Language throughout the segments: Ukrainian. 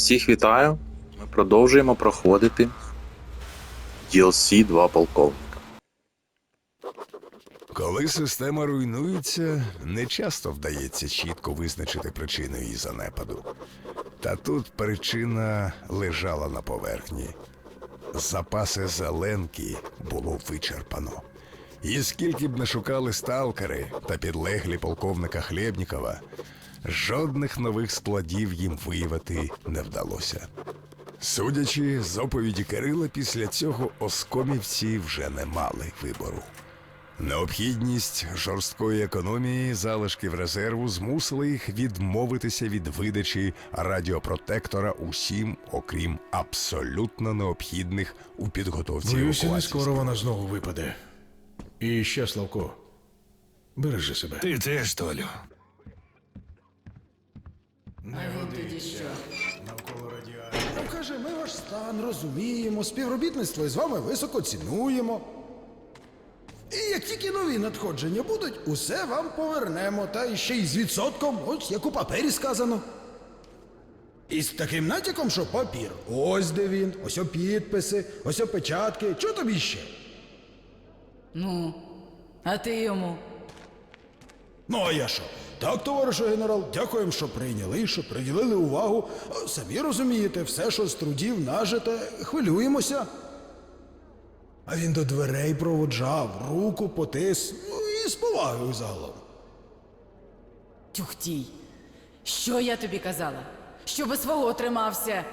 Всіх вітаю. Ми продовжуємо проходити DLC 2 полковника. Коли система руйнується, не часто вдається чітко визначити причину її занепаду. Та тут причина лежала на поверхні. Запаси зеленки було вичерпано. І скільки б не шукали сталкери та підлеглі полковника Хлєбнікова, жодних нових складів їм виявити не вдалося. Судячи з оповіді Кирила, після цього оскомівці вже не мали вибору. Необхідність жорсткої економії залишків резерву змусила їх відмовитися від видачі радіопротектора усім, окрім абсолютно необхідних у підготовці Боюся, не скоро вона знову випаде. І ще, Славко, бережи себе. Ти теж, Толю. Ну, каже, ми ваш стан розуміємо, співробітництво із вами високо цінуємо. І як тільки нові надходження будуть, усе вам повернемо, та ще й з відсотком, ось як у папері сказано. І з таким натяком, що папір. Ось де він, ось о підписи, ось о печатки. Чого тобі ще? Ну, а ти йому. Ну, а я що? Так, товаришу генерал, дякуємо, що прийняли, що приділили увагу. Самі розумієте, все, що з трудів нажите, хвилюємося. А він до дверей проводжав, руку потис, ну і з повагою загалом. Тюхтій. Що я тобі казала? Щоби свого тримався.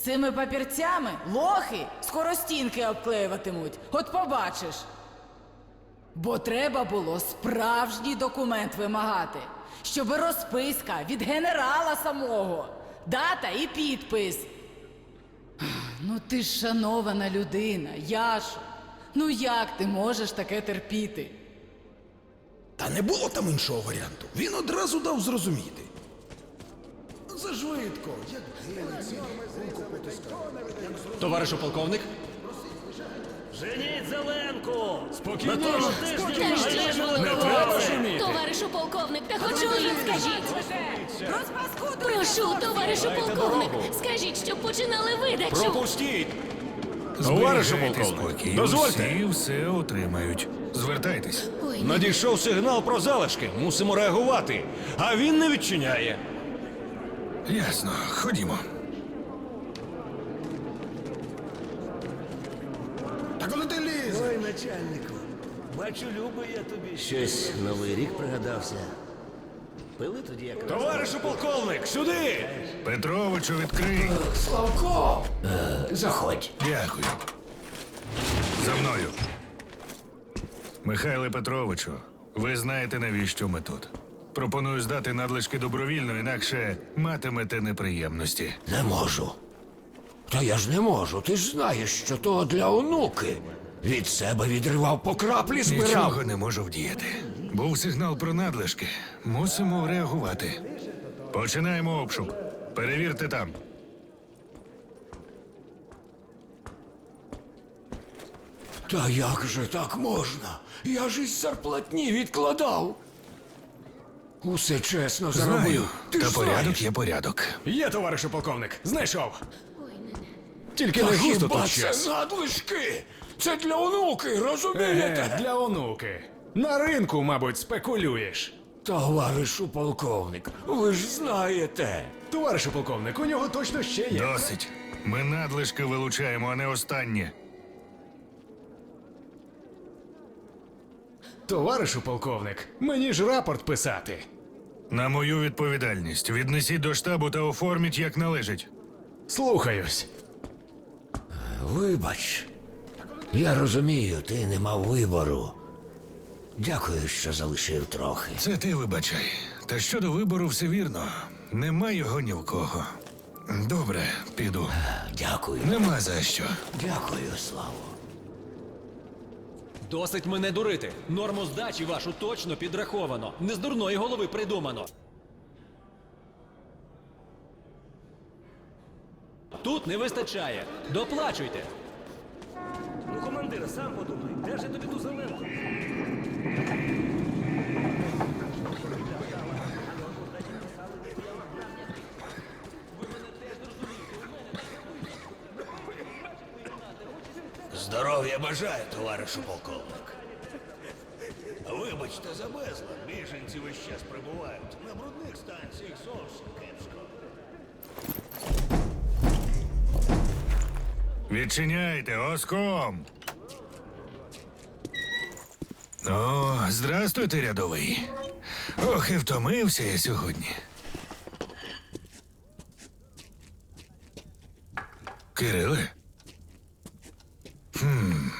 Цими папірцями лохи скоро стінки обклеюватимуть. От побачиш. Бо треба було справжній документ вимагати, щоби розписка від генерала самого, дата і підпис. Ну ти ж шанована людина, Яшо. Ну як ти можеш таке терпіти? Та не було там іншого варіанту. Він одразу дав зрозуміти. Зашвидко, як руку потискав. Товаришу полковник, Женіть Зеленку! На тому тижні не треба шуміти. Товаришу полковник, та хоч ужин скажіть. Прошу, товаришу полковник, скажіть, щоб починали видачу. пропустіть. Товаришу полковник, дозвольте. Усі все отримають. Звертайтесь. Ой, Надійшов сигнал про залишки. Мусимо реагувати. А він не відчиняє. Ясно, ходімо. Коли ти лізеш? Ой, начальнику. Бачу, любий я тобі. Щось новий рік пригадався. Пили тоді як Товаришу полковник, сюди! Петровичу, відкрий. Славко! заходь. Дякую. За мною. Михайле Петровичу, ви знаєте, навіщо ми тут. Пропоную здати надлишки добровільно, інакше матимете неприємності. Не можу. Та я ж не можу. Ти ж знаєш, що то для онуки. Від себе відривав по краплі, збирав. Нічого не можу вдіяти. Був сигнал про надлишки. Мусимо реагувати. Починаємо обшук. Перевірте там. Та як же так можна? Я ж із зарплатні відкладав. Усе чесно Знаю, заробив. Ти та ж порядок знаєш. є порядок. Є, товаришу полковник, знайшов. Тільки не густо хіба тут це надлишки? Це для онуки, розумієте? Е, для онуки. На ринку, мабуть, спекулюєш. Товаришу полковник, ви ж знаєте. Товаришу полковник, у нього точно ще є. Досить. Ми надлишки вилучаємо, а не останнє. Товаришу полковник, мені ж рапорт писати. На мою відповідальність. Віднесіть до штабу та оформіть як належить. Слухаюсь. Вибач. Я розумію, ти не мав вибору. Дякую, що залишив трохи. Це ти вибачай. Та щодо вибору, все вірно. Нема його ні в кого. Добре, піду. Дякую. Нема за що. Дякую, Славо. Досить мене дурити. Норму здачі вашу точно підраховано. Не з дурної голови придумано. не вистачає. Доплачуйте. Ну, командир, сам подумай, де ж я тобі ту зеленку? Здоров'я бажаю, товаришу полковник. Вибачте за безлад, біженці весь час прибувають. На брудних станціях зовсім кепсько. Відчиняйте, оском. О, здрастуйте, рядовий. Ох, і втомився я сьогодні. Кириле? Хм.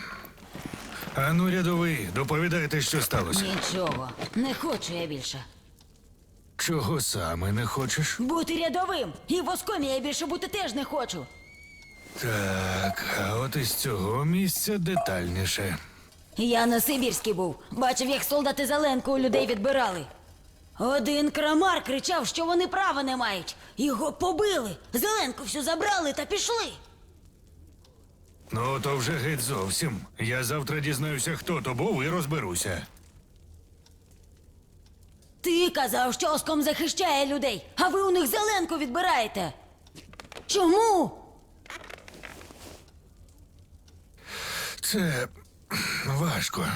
Ану, рядовий, доповідайте, що сталося. Нічого, не хочу я більше. Чого саме не хочеш? Бути рядовим! І в оскомі я більше бути теж не хочу. Так, а от із цього місця детальніше. Я на Сибірській був. Бачив, як солдати Зеленку у людей відбирали. Один крамар кричав, що вони права не мають. Його побили. Зеленку всю забрали та пішли. Ну, то вже геть зовсім. Я завтра дізнаюся, хто то був, і розберуся. Ти казав, що оском захищає людей, а ви у них Зеленку відбираєте. Чому? Це важко.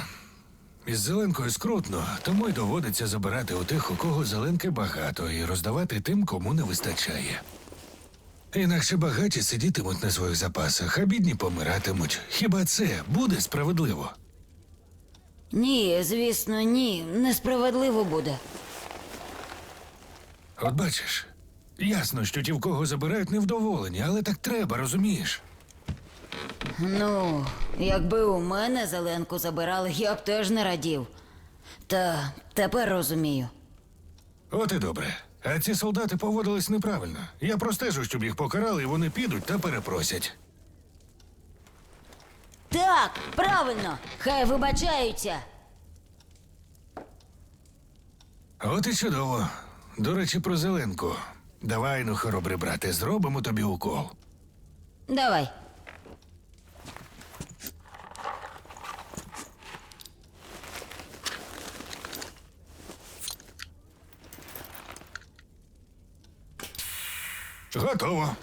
Із зеленкою скрутно, тому й доводиться забирати у тих, у кого зеленки багато, і роздавати тим, кому не вистачає. Інакше багаті сидітимуть на своїх запасах, а бідні помиратимуть. Хіба це буде справедливо? Ні, звісно, ні. Несправедливо буде. От бачиш, ясно, що ті, в кого забирають, невдоволені, але так треба, розумієш? Ну, якби у мене Зеленку забирали, я б теж не радів. Та тепер розумію. От і добре. А ці солдати поводились неправильно. Я простежу, щоб їх покарали, і вони підуть та перепросять. Так, правильно, хай вибачаються. От і чудово. До речі, про зеленку. Давай, ну, хоробрий брате, зробимо тобі укол. Давай. Готово.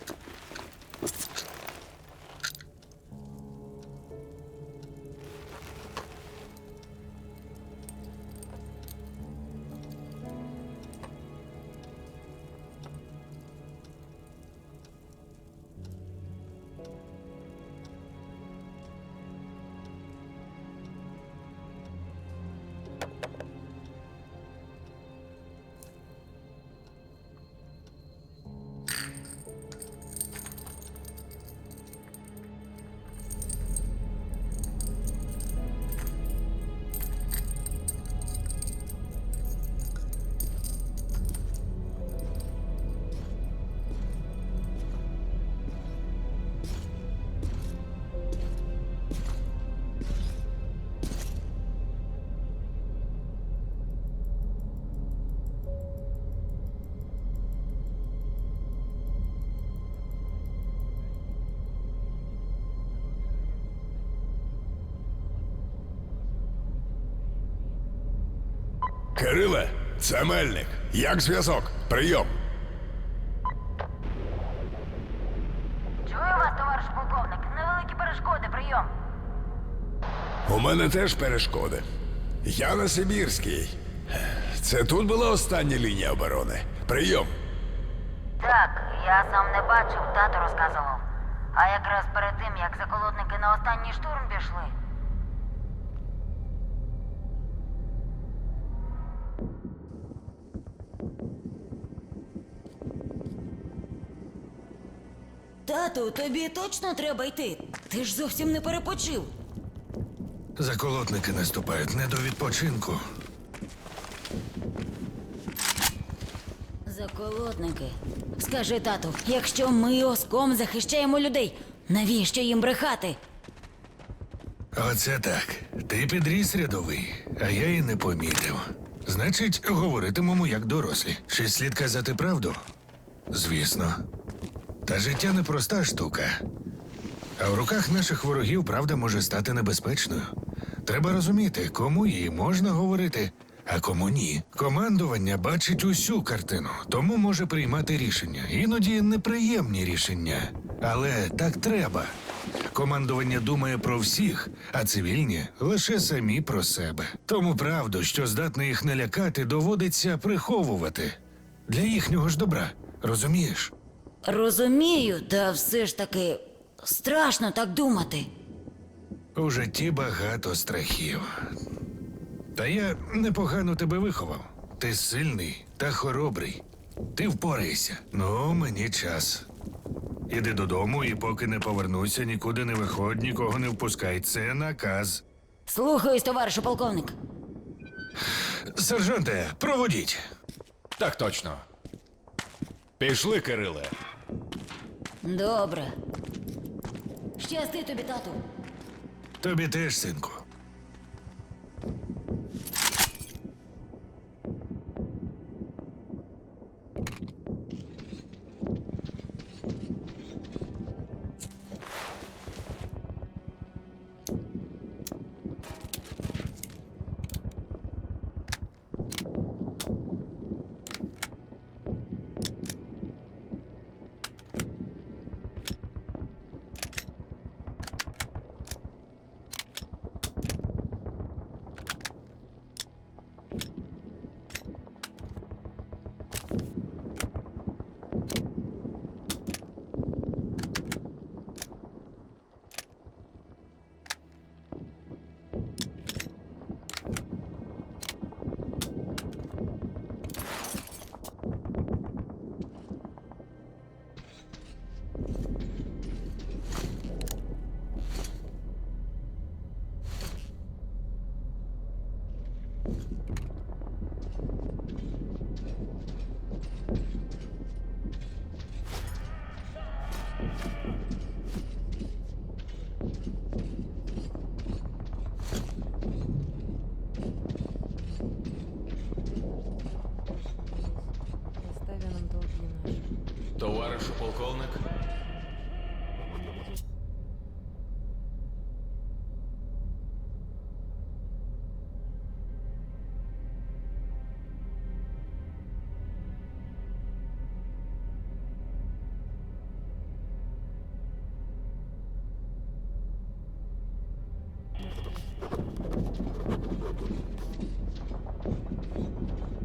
Кириле, це мельник. Як зв'язок? Прийом. Чую вас, товариш полковник. Невеликі перешкоди, прийом. У мене теж перешкоди. Я на Сибірській. Це тут була остання лінія оборони. Прийом. Так, я сам не бачив, тато розказував. А якраз перед тим, як заколотники на останній штурм пішли. Тату, тобі точно треба йти. Ти ж зовсім не перепочив. Заколотники наступають не до відпочинку. Заколотники. Скажи, тату, якщо ми оском захищаємо людей, навіщо їм брехати? Оце так. Ти підріс рядовий, а я і не помітив. Значить, говоритимемо як дорослі. Чи слід казати правду? Звісно. Та життя непроста штука. А в руках наших ворогів правда може стати небезпечною. Треба розуміти, кому її можна говорити, а кому ні. Командування бачить усю картину, тому може приймати рішення. Іноді неприємні рішення. Але так треба. командування думає про всіх, а цивільні лише самі про себе. Тому правду, що здатний їх налякати, доводиться приховувати для їхнього ж добра. Розумієш? Розумію, та все ж таки страшно так думати. У житті багато страхів. Та я непогано тебе виховав. Ти сильний та хоробрий. Ти впорайся. Ну, мені час. Іди додому, і поки не повернуся, нікуди не виходь, нікого не впускай. Це наказ. Слухаюсь, товаришу полковник. Сержанте, проводіть. Так точно. Пішли, Кириле. Добре. Щасти тобі, тату. Тобі теж, синку. Товаришу полковник.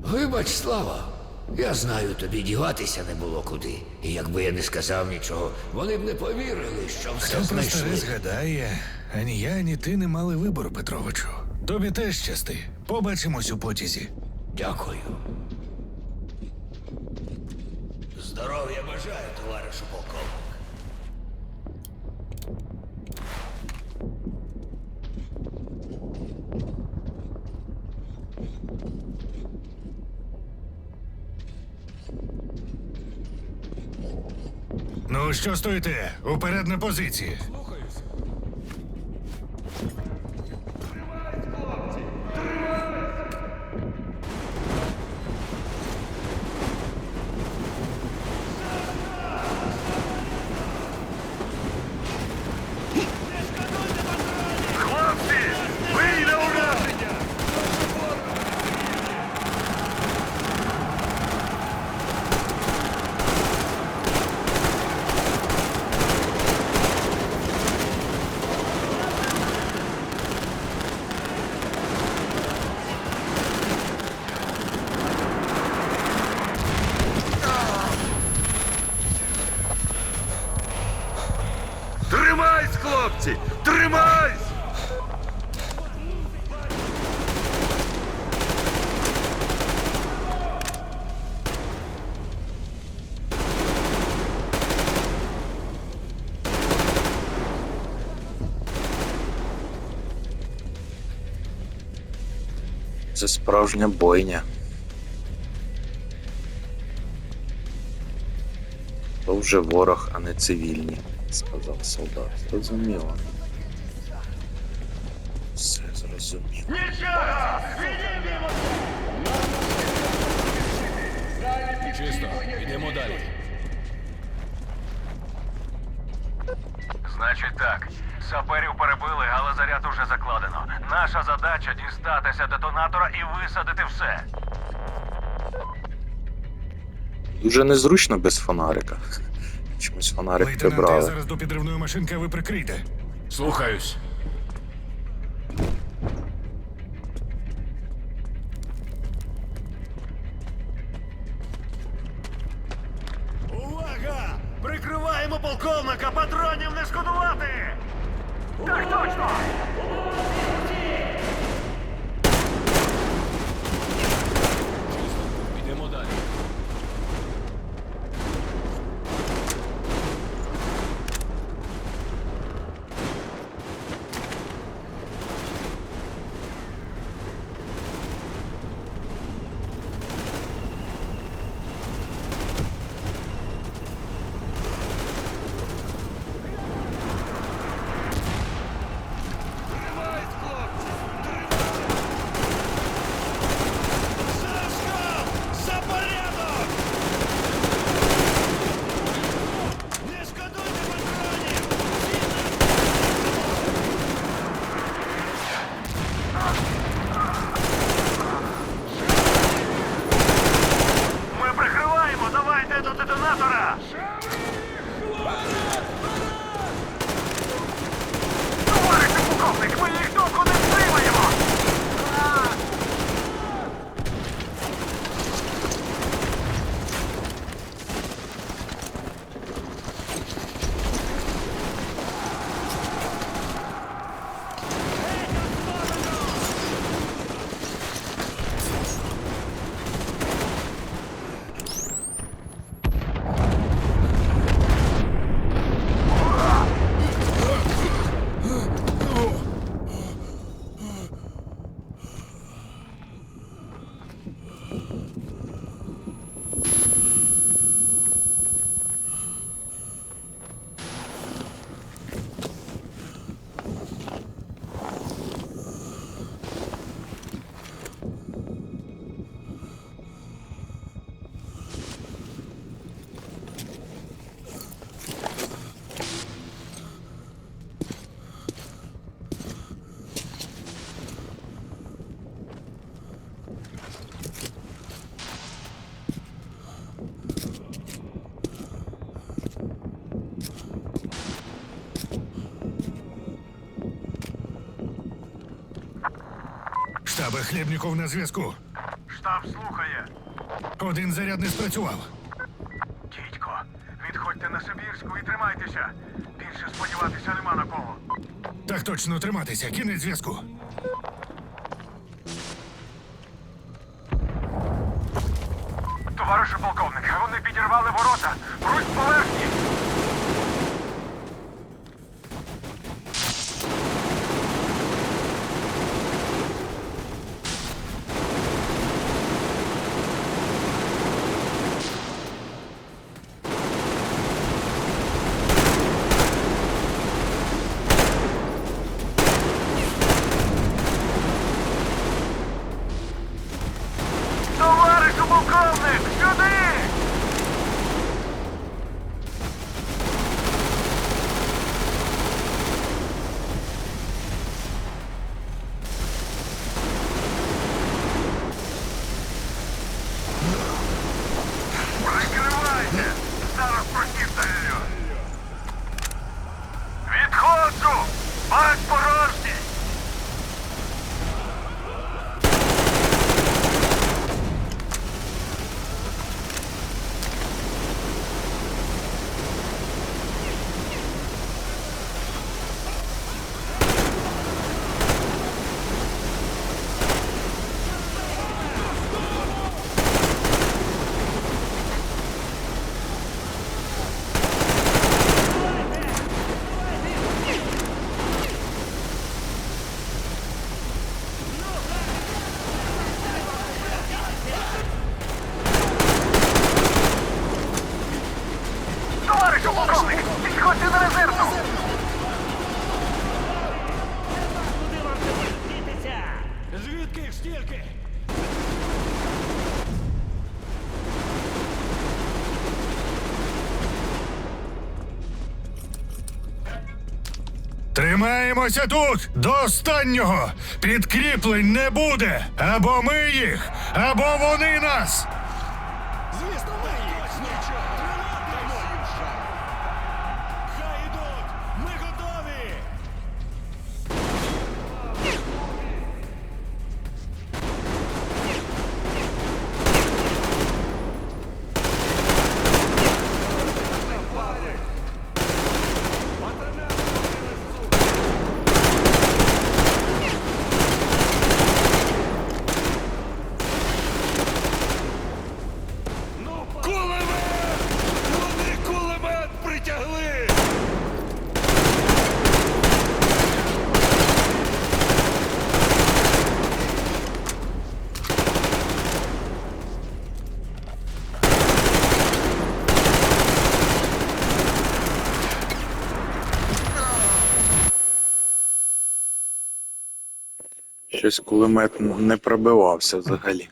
Вибач, Слава. Я знаю, тобі діватися не було куди. І якби я не сказав нічого, вони б не повірили, що все Хто про старе не згадає, ані я, ані ти не мали вибору, Петровичу. Тобі теж щасти. Побачимось у потязі. Дякую. Здоров'я бажаю, товаришу полковник. Ну, що стоїте? Уперед на позиції. Хлопці! Тримайсь! Це справжня бойня. То вже ворог, а не цивільні, сказав солдат. Зрозуміло. Все зрозуміло. Чисто. Йдемо далі. Значить так. Саперів перебили, але заряд уже закладено. Наша задача дістатися детонатора і висадити все. Дуже незручно без фонарика. Чомусь фонарик Лейтенант, я зараз до підривної машинки, а ви прикрийте. Слухаюсь. Штабе Хлібніков на зв'язку. Штаб слухає. Один заряд не спрацював. Дідько, відходьте на Сибірську і тримайтеся. Більше сподіватися нема на кого. Так точно триматися. Кінець зв'язку. Товаришу полковник, вони підірвали ворота. Прусь з поверхні. Товаришу полковник, сюди! Прикривайте! Зараз просівтаю! Відходжу! Бак порожній! Товаришу підходьте на резервну! Звідки їх стільки? Тримаємося тут до останнього. Підкріплень не буде. Або ми їх, або вони нас. Щось кулемет не пробивався взагалі.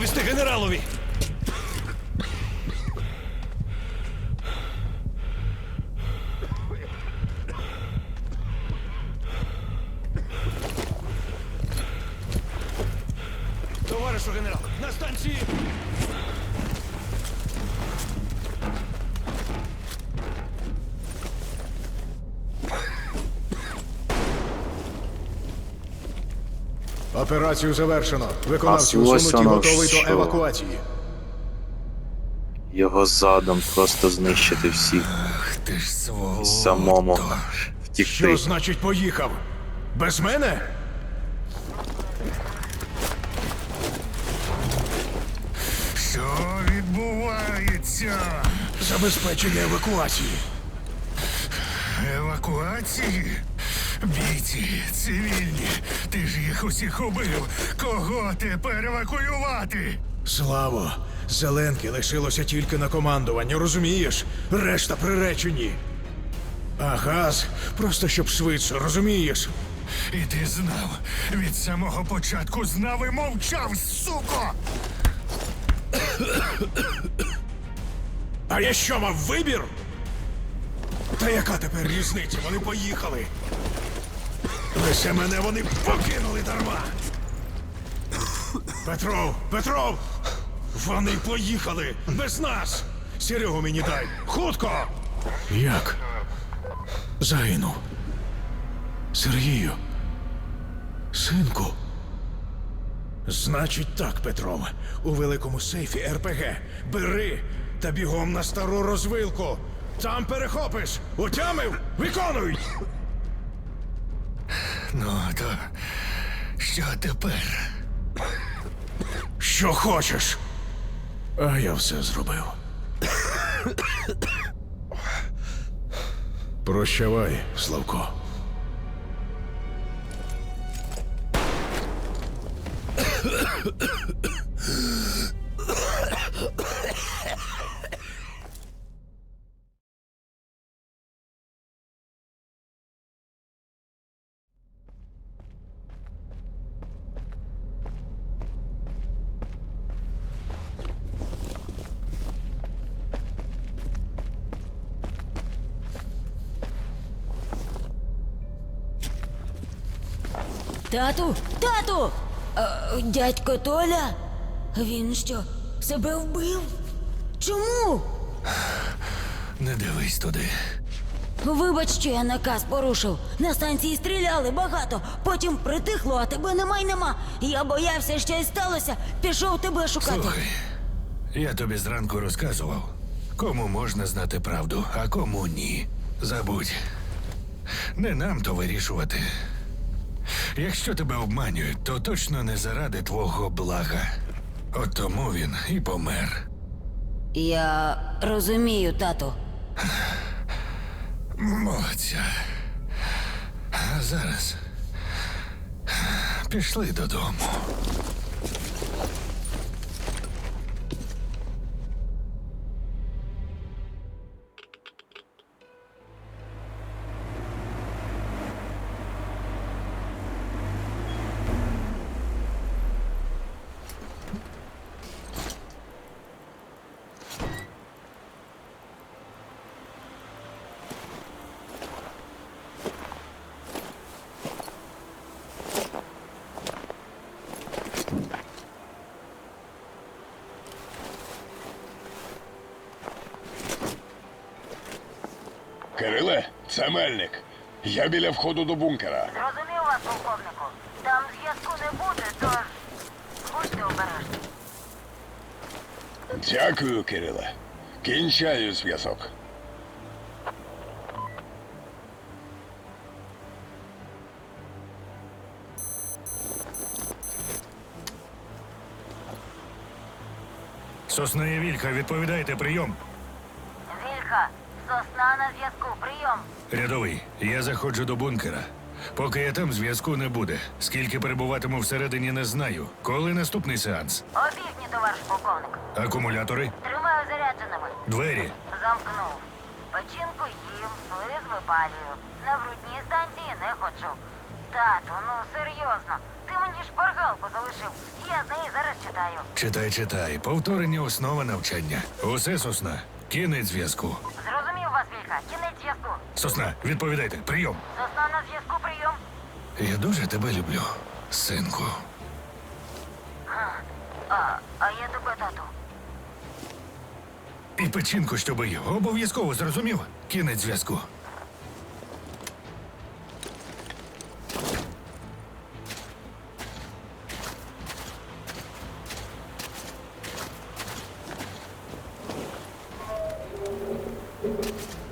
Треба доповісти генералові. Операцію завершено. Виконавці усунуті готовий що. до евакуації. Його задом просто знищити всіх. Ах ти ж сволото. Самому втікти. Що значить поїхав? Без мене? Що відбувається? Забезпечення евакуації. Евакуації? Бійці, цивільні. Ти ж їх усіх убив. Кого тепер евакуювати? Слава, Зеленки лишилося тільки на командування, розумієш? Решта приречені. А газ просто щоб швидше, розумієш? І ти знав. Від самого початку знав і мовчав, суко! А я що мав вибір? Та яка тепер різниця? Вони поїхали. Лише мене вони покинули дарма. Петров, Петров! Вони поїхали без нас! Серегу мені дай! Хутко! Як? Загинув. Сергію. Синку. Значить так, Петров. У великому сейфі РПГ. Бери та бігом на стару розвилку. Там перехопиш. Утямив? Виконуй! Ну, то що тепер? Що хочеш. А я все зробив. Прощавай, Славко. Тату, тату! А, дядько Толя? Він що, себе вбив? Чому? Не дивись туди. Вибач, що я наказ порушив. На станції стріляли багато, потім притихло, а тебе нема й нема. Я боявся, щось сталося, пішов тебе шукати. Слухай, я тобі зранку розказував, кому можна знати правду, а кому ні. Забудь. Не нам то вирішувати. Якщо тебе обманюють, то точно не заради твого блага. От тому він і помер. Я розумію, тату. Молодця. А зараз пішли додому. Це Мельник. Я біля входу до бункера. Зрозумів вас, полковнику. Там зв'язку не буде, тож будьте обережні. Дякую, Кириле. Кінчаю зв'язок. Сосна і відповідайте, прийом. Вільха, сосна на зв'язку, прийом. Рядовий, я заходжу до бункера. Поки я там, зв'язку не буде. Скільки перебуватиму всередині, не знаю. Коли наступний сеанс? Обігні, товариш полковник. Акумулятори? Тримаю зарядженими. Двері. Замкнув. Печінку їм, слиз випалюю. На брудній станції не ходжу. Тату, ну серйозно. Ти мені шпаргалку залишив. Я з неї зараз читаю. Читай, читай. Повторення основа навчання. Усе сосна. Кінець зв'язку. Зрозумів. Кінець зв'язку. Сосна, відповідайте, прийом. Сосна на зв'язку, прийом. Я дуже тебе люблю, синку. А, а я тебе, тату. І печінку, щоби й обов'язково зрозумів. Кінець зв'язку. Бійці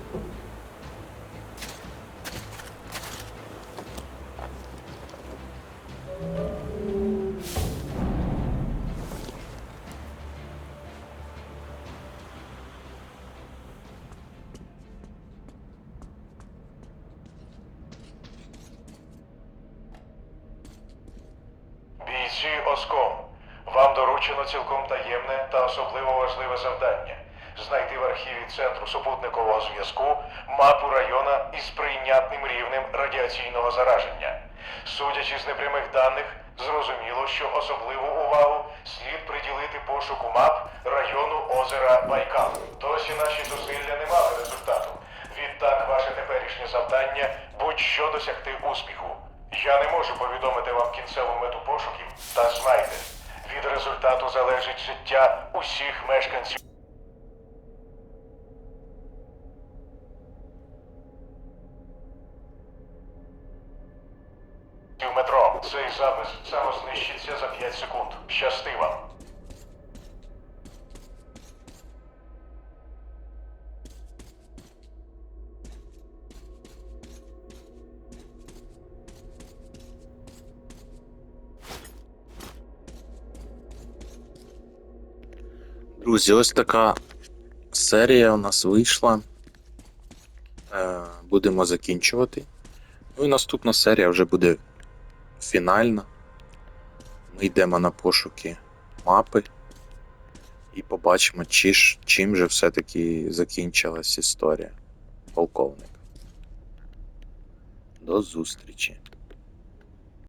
завдання знайти в архіві Центру супутникового зв'язку мапу района із прийнятним рівнем радіаційного зараження. Судячи з непрямих даних, зрозуміло, що особливу увагу слід приділити пошуку мап району озера Байкал. Досі наші зусилля не мали результату. Відтак, ваше теперішнє завдання будь-що досягти успіху. Я не можу повідомити вам кінцеву мету пошуків, та знайте, від результату залежить життя усіх мешканців. Цей запис самознищиться за 5 секунд. Щасти вам. Друзі, ось така серія у нас вийшла. Е, будемо закінчувати. Ну і наступна серія вже буде фінальна. Ми йдемо на пошуки мапи і побачимо, чи ж, чим же все-таки закінчилась історія полковника. До зустрічі!